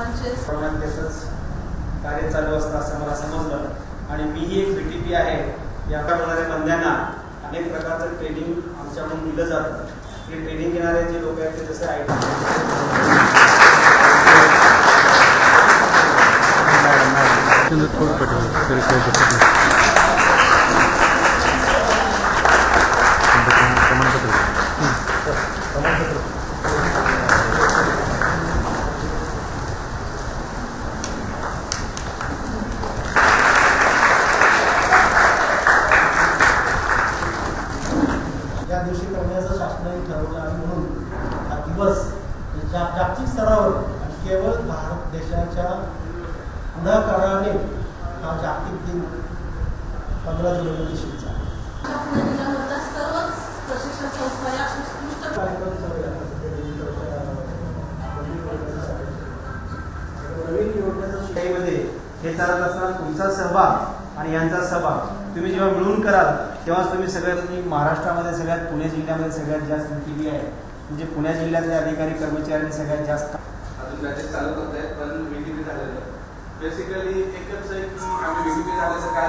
Sanchez. प्रमाणात त्याचंच कार्य चालू असतं असं मला समजलं. आणि मीही एक बी टी पी आहे. याकडे होणाऱ्या बंद्यांना अनेक प्रकारचं ट्रेनिंग आमच्याकडून दिलं जातं. हे ट्रेनिंग घेणारे जे लोक आहेत ते जसे आय थोडं त्या दिवशी करण्याचं शासनाने ठरवलं आणि म्हणून हा दिवस जा जागतिक स्तरावर आणि केवळ भारत देशाच्या पुढाकाराने हा जागतिक दिन पंधरा जुलै दिवशीचा हे चालत असताना तुमचा सहभाग आणि यांचा सहभाग तुम्ही जेव्हा मिळून कराल तेव्हाच तुम्ही सगळ्यात महाराष्ट्रामध्ये सगळ्यात पुणे जिल्ह्यामध्ये सगळ्यात जास्त टी आहे. म्हणजे पुणे जिल्ह्यातले अधिकारी कर्मचाऱ्यांनी सगळ्यात जास्त. अजून बॅचेस चालू होत आहेत पण झालेलं. बेसिकली एकच आहे की आम्ही व्हीटीपी झाल्याचं काय